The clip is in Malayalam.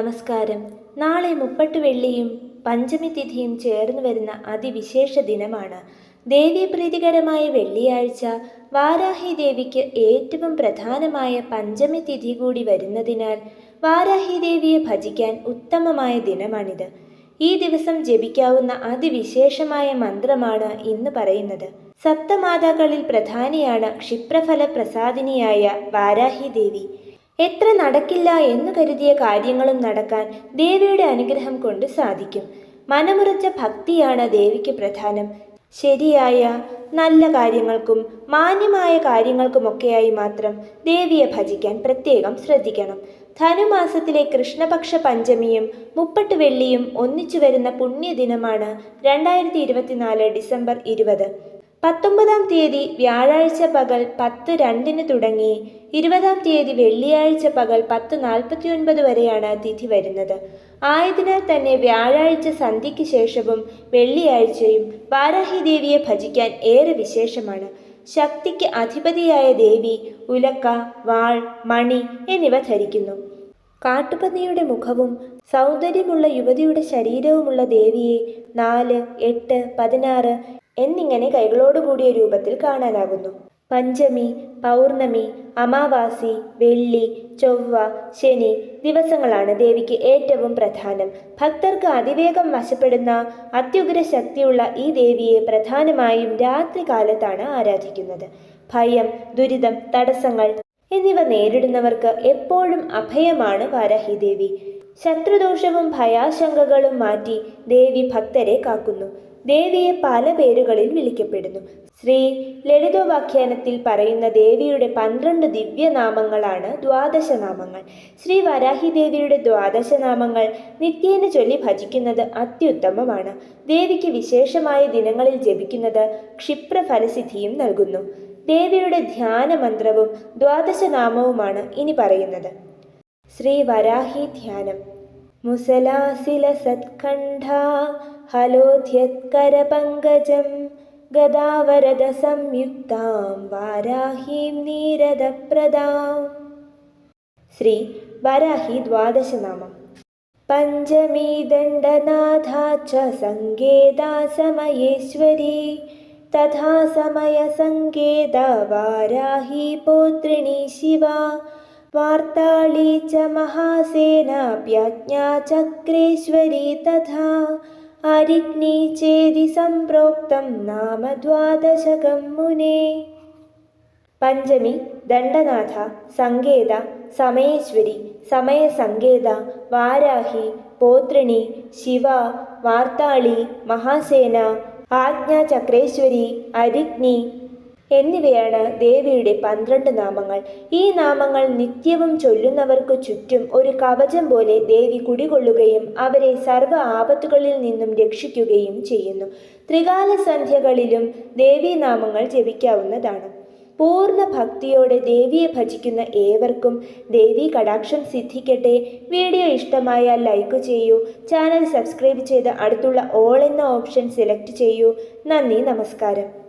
നമസ്കാരം. നാളെ മുപ്പട്ട് വെള്ളിയും പഞ്ചമി തിഥിയും ചേർന്ന് വരുന്ന അതിവിശേഷ ദിനമാണ്. ദേവീപ്രീതികരമായ വെള്ളിയാഴ്ച വാരാഹി ദേവിക്ക് ഏറ്റവും പ്രധാനമായ പഞ്ചമി തിഥി കൂടി വരുന്നതിനാൽ വാരാഹി ദേവിയെ ഭജിക്കാൻ ഉത്തമമായ ദിനമാണിത്. ഈ ദിവസം ജപിക്കാവുന്ന അതിവിശേഷമായ മന്ത്രമാണ് ഇന്ന് പറയുന്നത്. സപ്തമാതാക്കളിൽ പ്രധാനിയാണ് ക്ഷിപ്രഫല പ്രസാദിനിയായ വാരാഹി ദേവി. എത്ര നടക്കില്ല എന്ന് കരുതിയ കാര്യങ്ങളും നടക്കാൻ ദേവിയുടെ അനുഗ്രഹം കൊണ്ട് സാധിക്കും. മനമുറച്ച ഭക്തിയാണ് ദേവിക്ക് പ്രധാനം. ശരിയായ നല്ല കാര്യങ്ങൾക്കും മാന്യമായ കാര്യങ്ങൾക്കുമൊക്കെയായി മാത്രം ദേവിയെ ഭജിക്കാൻ പ്രത്യേകം ശ്രദ്ധിക്കണം. ധനുമാസത്തിലെ കൃഷ്ണപക്ഷ പഞ്ചമിയും മുപ്പട്ട് വെള്ളിയും ഒന്നിച്ചു വരുന്ന പുണ്യദിനമാണ് രണ്ടായിരത്തി ഇരുപത്തിനാല് ഡിസംബർ ഇരുപത്. പത്തൊമ്പതാം തീയതി വ്യാഴാഴ്ച പകൽ പത്ത് രണ്ടിന് തുടങ്ങി ഇരുപതാം തീയതി വെള്ളിയാഴ്ച പകൽ പത്ത് നാൽപ്പത്തിയൊൻപത് വരെയാണ് തിഥി വരുന്നത്. ആയതിനാൽ തന്നെ വ്യാഴാഴ്ച സന്ധ്യയ്ക്ക് ശേഷവും വെള്ളിയാഴ്ചയും വാരാഹി ദേവിയെ ഭജിക്കാൻ ഏറെ വിശേഷമാണ്. ശക്തിക്ക് അധിപതിയായ ദേവി ഉലക്ക വാൾ മണി എന്നിവ ധരിക്കുന്നു. കാട്ടുപന്നിയുടെ മുഖവും സൗന്ദര്യമുള്ള യുവതിയുടെ ശരീരവുമുള്ള ദേവിയെ നാല് എട്ട് പതിനാറ് എന്നിങ്ങനെ കൈകളോടുകൂടിയ രൂപത്തിൽ കാണാനാകുന്നു. പഞ്ചമി പൗർണമി അമാവാസി വെള്ളി ചൊവ്വ ശനി ദിവസങ്ങളാണ് ദേവിക്ക് ഏറ്റവും പ്രധാനം. ഭക്തർക്ക് അതിവേഗം വശപ്പെടുന്ന അത്യുഗ്ര ശക്തിയുള്ള ഈ ദേവിയെ പ്രധാനമായും രാത്രികാലത്താണ് ആരാധിക്കുന്നത്. ഭയം ദുരിതം തടസ്സങ്ങൾ എന്നിവ നേരിടുന്നവർക്ക് എപ്പോഴും അഭയമാണ് വാരാഹി ദേവി. ശത്രുദോഷവും ഭയാശങ്കകളും മാറ്റി ദേവി ഭക്തരെ കാക്കുന്നു. ദേവിയെ പല പേരുകളിൽ വിളിക്കപ്പെടുന്നു. ശ്രീ ലളിതോപാഖ്യാനത്തിൽ പറയുന്ന ദേവിയുടെ പന്ത്രണ്ട് ദിവ്യനാമങ്ങളാണ് ദ്വാദശനാമങ്ങൾ. ശ്രീ വരാഹി ദേവിയുടെ ദ്വാദശനാമങ്ങൾ നിത്യേന ചൊല്ലി ഭജിക്കുന്നത് അത്യുത്തമമാണ്. ദേവിക്ക് വിശേഷമായ ദിനങ്ങളിൽ ജപിക്കുന്നത് ക്ഷിപ്രഫലസിദ്ധിയും നൽകുന്നു. ദേവിയുടെ ധ്യാന മന്ത്രവും ദ്വാദശനാമവുമാണ് ഇനി പറയുന്നത്. ശ്രീ വരാഹി ധ്യാനം. മുസലാസില സത്കണ്ഠ ഗദാവരദ സംയുക്താം വാരാഹീം നീരദപ്രദാം ശ്രീ വരാഹി ദ്വാദശനാമം. പഞ്ചമീ ദണ്ഡനാഥാ ച സങ്കേതാ സമയേശ്വരി തഥാ സമയസങ്കേത വാരാഹി പൗത്രിണി ശിവ വാർത്താളി ച മഹാസേനാപ്യജ്ഞാ ചക്രേശ്വരി തഥാ അരിഗ്നി ചേതി സംപ്രോക്തം നാമ ദ്വാദശകം മുനേ. പഞ്ചമി ദണ്ഡനാഥ സങ്കേത സമയേശ്വരി സമയസങ്കേത വാരാഹി പോത്രിണി ശിവ വാർത്താളി മഹാസേന ആജ്ഞാചക്രേശ്വരി അരിഗ്നി എന്നിവയാണ് ദേവിയുടെ പന്ത്രണ്ട് നാമങ്ങൾ. ഈ നാമങ്ങൾ നിത്യവും ചൊല്ലുന്നവർക്കു ചുറ്റും ഒരു കവചം പോലെ ദേവി കുടികൊള്ളുകയും അവരെ സർവ ആപത്തുകളിൽ നിന്നും രക്ഷിക്കുകയും ചെയ്യുന്നു. ത്രികാല സന്ധ്യകളിലും ദേവീനാമങ്ങൾ ജപിക്കാവുന്നതാണ്. പൂർണ ഭക്തിയോടെ ദേവിയെ ഭജിക്കുന്ന ഏവർക്കും ദേവി കടാക്ഷം സിദ്ധിക്കട്ടെ. വീഡിയോ ഇഷ്ടമായാൽ ലൈക്ക് ചെയ്യൂ. ചാനൽ സബ്സ്ക്രൈബ് ചെയ്ത് അടുത്തുള്ള ഓൾ എന്ന ഓപ്ഷൻ സെലക്ട് ചെയ്യൂ. നന്ദി നമസ്കാരം.